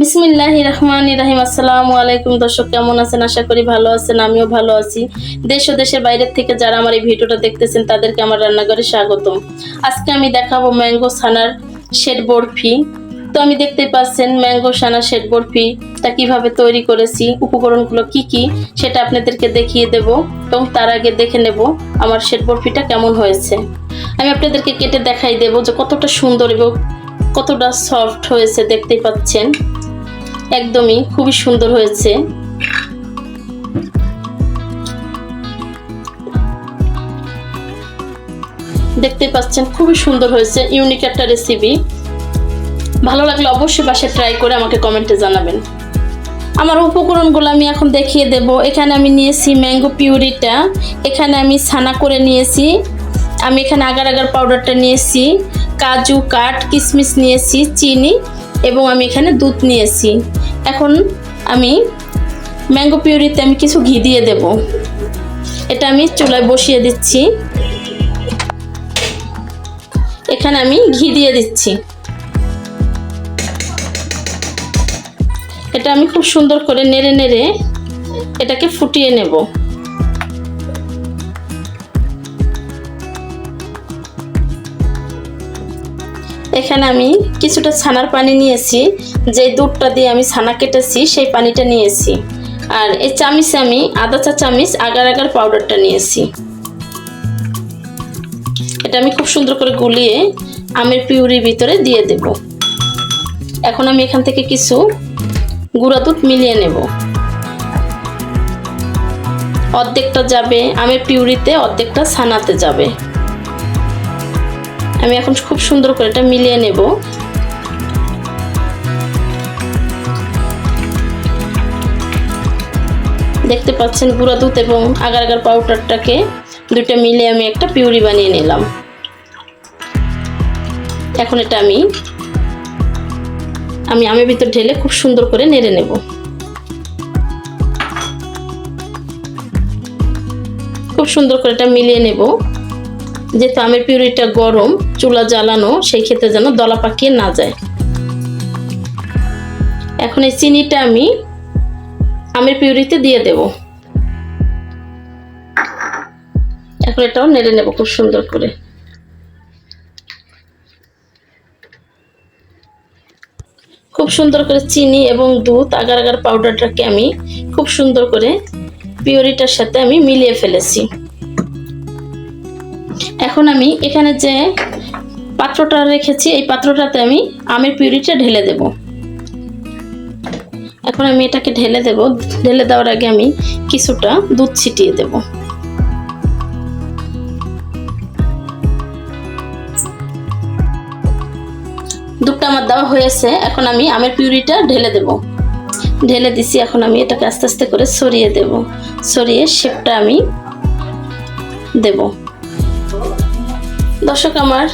বিসমিল্লাহ রহমান রাহিম। আসসালামু আলাইকুম দর্শক, কেমন আছেন? আশা করি ভালো আছেন, আমিও ভালো আছি। দেশ ও দেশের বাইরের থেকে যারা আমার এই ভিডিওটা দেখতেছেন, তাদেরকে আমার রান্নাঘরে স্বাগতম। আজকে আমি দেখাবো ম্যাঙ্গো ছানার শেড বরফি। তো আমি দেখতে পাচ্ছেন, ম্যাঙ্গো ছানার শেড বরফি তা কীভাবে তৈরি করেছি, উপকরণগুলো কি কি, সেটা আপনাদেরকে দেখিয়ে দেব এবং তার আগে দেখে নেব আমার শেড বরফিটা কেমন হয়েছে। আমি আপনাদেরকে কেটে দেখাই দেব যে কতটা সুন্দর এবং কতটা সফট হয়েছে, দেখতেই পাচ্ছেন। একদমই খুবই সুন্দর হয়েছে। দেখতে পাচ্ছেন, খুবই সুন্দর হয়েছে ইউনিক একটা রেসিপি ভালো লাগলে অবশ্যই বাসায় ট্রাই করে আমাকে কমেন্টে জানাবেন। আমার উপকরণগুলো আমি এখন দেখিয়ে দেব। এখানে আমি নিয়েছি ম্যাঙ্গো পিউরিটা এখানে আমি ছানা করে নিয়েছি। আমি এখানে আগার আগার পাউডারটা নিয়েছি, কাজু, কাঠ কিশমিশ নিয়েছি, চিনি এবং আমি এখানে দুধ নিয়েছি। এখন আমি ম্যাঙ্গো পিউরিতে আমি কিছু ঘি দিয়ে দেব। এটা আমি চুলায় বসিয়ে দিচ্ছি। এখানে আমি ঘি দিয়ে দিচ্ছি। এটা আমি খুব সুন্দর করে নেড়ে নেড়ে এটাকে ফুটিয়ে নেব। এখানে আমি কিছুটা ছানার পানি নিয়েছি, যে দুধটা দিয়ে আমি ছানা কেটেছি, সেই পানিটা নিয়েছি। আর এই চামিচে আমি আদা চা চামিচ, আগার আগার পাউডারটা নিয়েছি। এটা আমি খুব সুন্দর করে গুলিয়ে আমের পিউরির ভিতরে দিয়ে দেব। এখন আমি এখান থেকে কিছু গুঁড়া দুধ মিলিয়ে নেব। অর্ধেকটা যাবে আমের পিউরিতে, অর্ধেকটা ছানাতে যাবে। আমি এখন খুব সুন্দর করে এটা মিলিয়ে নেব। দেখতে পাচ্ছেন গুঁড়া দুধ এবং আগার আগার পাউডারটাকে দুইটা মিলে আমি একটা পিউরি বানিয়ে নিলাম। এখন এটা আমি আমি আমের ভিতর ঢেলে খুব সুন্দর করে নেড়ে নেব। খুব সুন্দর করে এটা মিলিয়ে নেব। যেহেতু আমের পিউরিটা গরম, চুলা জ্বালানো, সেই ক্ষেত্রে যেন দলা পাকিয়ে না যায়। এখন এই চিনিটা আমি আমের পিউরিতে দিয়ে দেব। এখন এটাও নেড়ে নেব খুব সুন্দর করে। খুব সুন্দর করে চিনি এবং দুধ, আগার আগার পাউডারটাকে আমি খুব সুন্দর করে পিউরিটার সাথে আমি মিলিয়ে ফেলেছি। এখন আমি এখানে যে পাত্রটা রেখেছি, এই পাত্রটাতে আমি আমের পিউরিটা ঢেলে দেব। এখন আমি এটাকে ঢেলে দেব। ঢেলে দেওয়ার আগে আমি কিছুটা দুধ ছিটিয়ে দেব। দুধটা আমার দেওয়া হয়েছে। এখন আমি আমের পিউরিটা ঢেলে দেব। ঢেলে দিছি, এখন আমি এটাকে আস্তে আস্তে করে সরিয়ে দেব। সরিয়ে শেপটা আমি দেব। দর্শক আমার,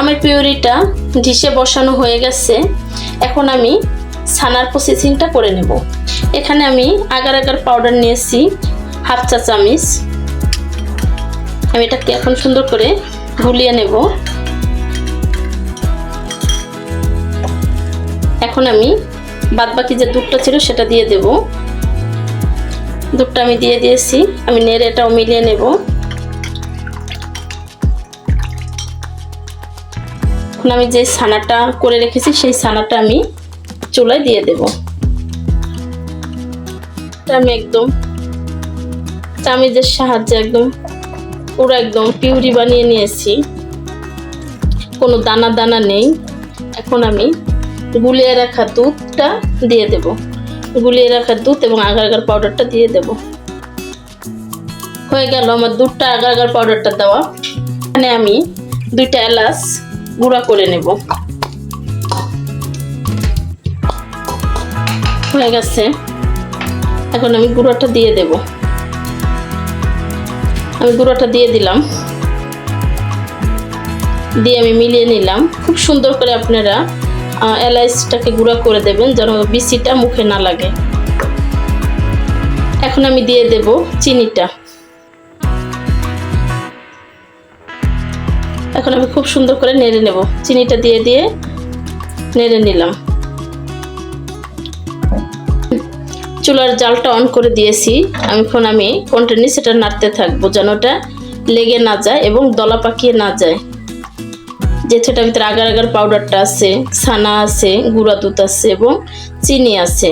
আমের পিউরিটা ডিশে বসানো হয়ে গেছে। এখন আমি ছানার প্রসেসিংটা করে নেব। এখানে আমি আগার আগার পাউডার নিয়েছি, হাফ চা চামিচ। আমি এটাকে এখন সুন্দর করে গুলিয়ে নেব। এখন আমি বাদ বাকি যে দুধটা ছিল সেটা দিয়ে দেব। দুধটা আমি দিয়ে দিয়েছি, আমি নেড়ে এটাও মিলিয়ে নেব। এখন আমি যে ছানাটা করে রেখেছি, সেই ছানাটা আমি চুলায় দিয়ে দেব। আমি একদম চামিজের সাহায্যে একদম পুরো একদম পিউরি বানিয়ে নিয়েছি। কোনো দানা দানা নেই। এখন আমি গুলিয়ে রাখা দুধটা দিয়ে দেব। গুলিয়ে রাখা দুধ এবং আগার আগার পাউডারটা দিয়ে দেব। হয়ে গেল আমার দুধটা আগার আগার পাউডারটা দেওয়া। এখানে আমি দুইটা এলাচ গুঁড়া করে নেব। হয়ে গেছে। এখন আমি গুঁড়োটা দিয়ে দেব। আমি গুঁড়োটা দিয়ে দিলাম। দিয়ে আমি মিলিয়ে নিলাম। খুব সুন্দর করে আপনারা এলাইচটাকে গুঁড়া করে দেবেন যেন বিচিটা মুখে না লাগে। এখন আমি দিয়ে দেব চিনিটা। এখন আমি খুব সুন্দর করে নেড়ে নেব। চিনিটা দিয়ে দিয়ে নেড়ে নিলাম। চুলার জালটা অন করে দিয়েছি। আমি এখন আমি কন্টিনিউ সেটা নাড়তে থাকব যেন ওটা লেগে না যায় এবং দলা পাকিয়ে না যায়। এটার ভিতরে আগার আগার পাউডারটা আছে, ছানা আছে, গুঁড়া দুধ আছে এবং চিনি আছে।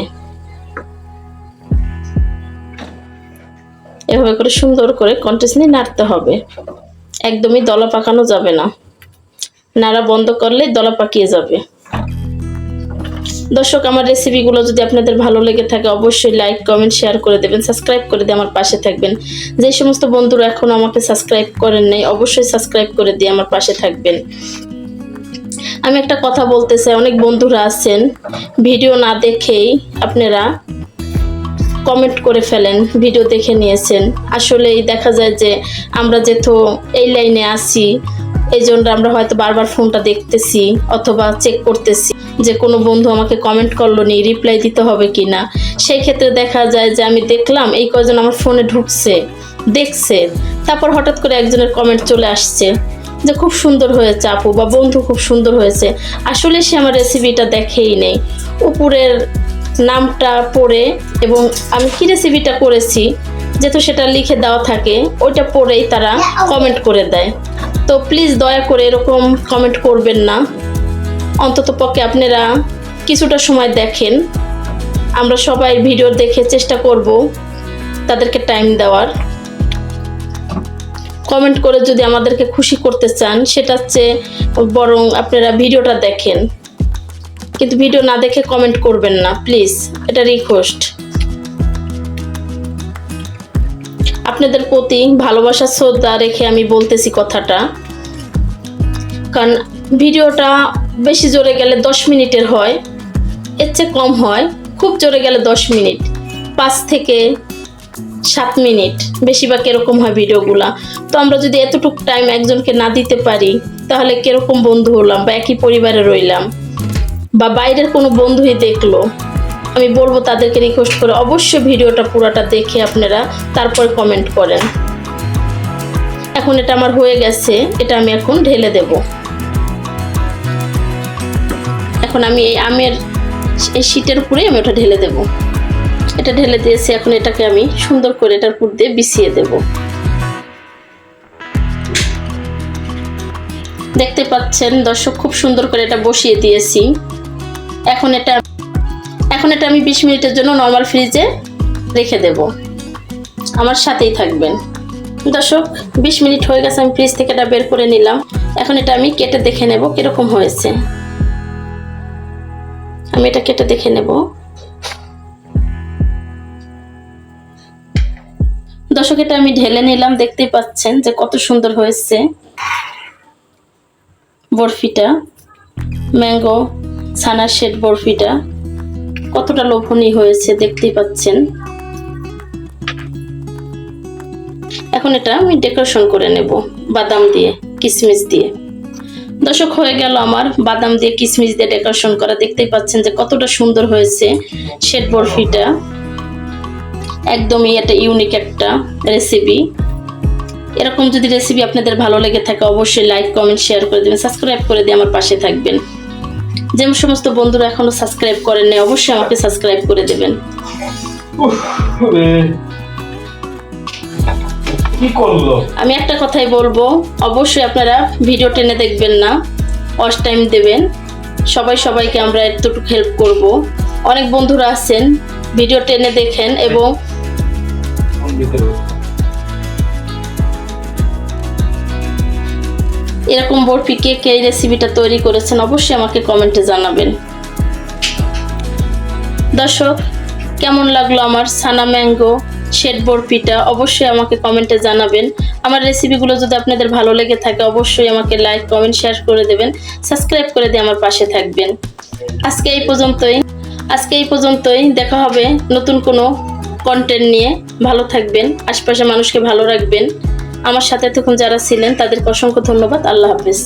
এভাবে করে সুন্দর করে কন্টিনিউ নাড়তে হবে। একদমই দলা পাকানো যাবে না। নাড়া বন্ধ করলে দলা পাকিয়ে যাবে। দর্শক, আমার রেসিপিগুলো যদি আপনাদের ভালো লেগে থাকে, অবশ্যই লাইক কমেন্ট শেয়ার করে দেবেন সাবস্ক্রাইব করে দিয়ে আমার পাশে থাকবেন। যে সমস্ত বন্ধুরা এখনও আমাকে সাবস্ক্রাইব করেন নাই, অবশ্যই সাবস্ক্রাইব করে দিয়ে আমার পাশে থাকবেন। আমি একটা কথা বলতে চাই, অনেক বন্ধুরা আছেন, ভিডিও না দেখেই আপনারা কমেন্ট করে ফেলেন ভিডিও দেখে নিয়েছেন। আসলেই দেখা যায় যে আমরা যেহেতু এই লাইনে আছি, এই জন্য আমরা হয়তো বারবার ফোনটা দেখতেছি অথবা চেক করতেছি যে কোনো বন্ধু আমাকে কমেন্ট করল নি রিপ্লাই দিতে হবে কি না সেই ক্ষেত্রে দেখা যায় যে আমি দেখলাম এই কজন আমার ফোনে ঢুকছে, দেখছে। তারপর হঠাৎ করে একজনের কমেন্ট চলে আসছে যে খুব সুন্দর হয়েছে আপু বা বন্ধু খুব সুন্দর হয়েছে। আসলে সে আমার রেসিপিটা দেখেই নেই। উপরের নামটা পড়ে এবং আমি কি রেসিপিটা করেছি যেহেতু সেটা লিখে দেওয়া থাকে ওইটা পড়েই তারা কমেন্ট করে দেয়। তো প্লিজ দয়া করে এরকম কমেন্ট করবেন না। অন্তত পক্ষে আপনারা কিছুটা সময় দেখেন। আমরা সবাই ভিডিও দেখে চেষ্টা করব তাদেরকে টাইম দেওয়ার। কমেন্ট করে যদি আমাদেরকে খুশি করতে চান সেটা হচ্ছে বরং আপনারা ভিডিওটা দেখেন। কিন্তু ভিডিও না দেখে কমেন্ট করবেন না প্লিজ এটা রিকোয়েস্ট আপনাদের প্রতি ভালোবাসা, শ্রদ্ধা রেখে আমি বলতেছি কথাটা। কারণ ভিডিওটা বেশি জোরে গেলে দশ মিনিটের হয়, এর চেয়ে কম হয়, খুব জোরে গেলে দশ মিনিট, পাঁচ থেকে সাত মিনিট, বেশিরভাগ এরকম হয় ভিডিওগুলা। তো আমরা যদি এতটুকু টাইম একজনকে না দিতে পারি, তাহলে কীরকম বন্ধু হলাম বা একই পরিবারে রইলাম? বা বাইরের কোনো বন্ধুই দেখল। আমি বলব তাদেরকে রিকোয়েস্ট করে অবশ্যই ভিডিওটা পুরোটা দেখে আপনারা তারপরে কমেন্ট করেন। এখন এটা আমার হয়ে গেছে, এটা আমি এখন ঢেলে দেব। এখন আমি এই আমের এই শীটের উপরে আমি ওটা ঢেলে দেব। এটা ঢেলে দিয়েছি, এখন এটাকে আমি সুন্দর করে এটার উপর দিয়ে বিছিয়ে দেব। দেখতে পাচ্ছেন, দর্শক, খুব সুন্দর করে এটা বসিয়ে দিয়েছি। এখন এটা এখন এটা আমি বিশ মিনিটের জন্য নর্মাল ফ্রিজে রেখে দেব। আমার সাথেই থাকবেন। দর্শক, বিশ মিনিট হয়ে গেছে, আমি ফ্রিজ থেকে এটা বের করে নিলাম। এখন এটা আমি কেটে দেখে নেব কীরকম হয়েছে। আমি এটা কেটে দেখে নেব। দর্শক, এটা আমি ঢেলে নিলাম, দেখতেই পাচ্ছেন যে কত সুন্দর হয়েছে। বরফিটা, ম্যাঙ্গো, ছানার শেড বরফিটা, কতটা লোভনীয় হয়েছে দেখতেই পাচ্ছেন। এখন এটা আমি ডেকোরেশন করে নেব, বাদাম দিয়ে কিশমিশ দিয়ে। দর্শক, হয়ে গেল আমার বাদাম দিয়ে কিশমিশ দিয়ে ডেকোরেশন করা। দেখতেই পাচ্ছেন যে কতটা সুন্দর হয়েছে শেড বরফিটা। একদমই এটা ইউনিক একটা রেসিপি এরকম যদি রেসিপি আপনাদের ভালো লেগে থাকে অবশ্যই লাইক কমেন্ট শেয়ার করে দেবেন সাবস্ক্রাইব করে দিয়ে আমার পাশে থাকবেন। যে সমস্ত বন্ধুরা এখনও সাবস্ক্রাইব করেন নাই অবশ্যই আমাকে সাবস্ক্রাইব করে দেবেন। কি করল? আমি একটা কথাই বলব অবশ্যই আপনারা ভিডিও টেনে দেখবেন না ওয়াচ টাইম দেবেন। সবাই সবাইকে আমরা এতটুকু হেল্প করব। অনেক বন্ধুরা আছেন ভিডিও টেনে দেখেন এবং এরকম বরফি কে কে এই রেসিপিটা তৈরি করেছেন, অবশ্যই আমাকে কমেন্টে জানাবেন। দর্শক, কেমন লাগল আমার সানা ম্যাঙ্গো শেড বরফিটা অবশ্যই আমাকে কমেন্টে জানাবেন। আমার রেসিপিগুলো যদি আপনাদের ভালো লেগে থাকে, অবশ্যই আমাকে লাইক কমেন্ট শেয়ার করে দেবেন। সাবস্ক্রাইব করে দিয়ে আমার পাশে থাকবেন। আজকে এই পর্যন্তই। আজকে এই পর্যন্তই। দেখা হবে নতুন কোনো কন্টেন্ট নিয়ে। ভালো থাকবেন। আশপাশে মানুষকে ভালো রাখবেন। আমার সাথে তখন যারা ছিলেন তাদেরকে অসংখ্য ধন্যবাদ। আল্লাহ হাফিজ।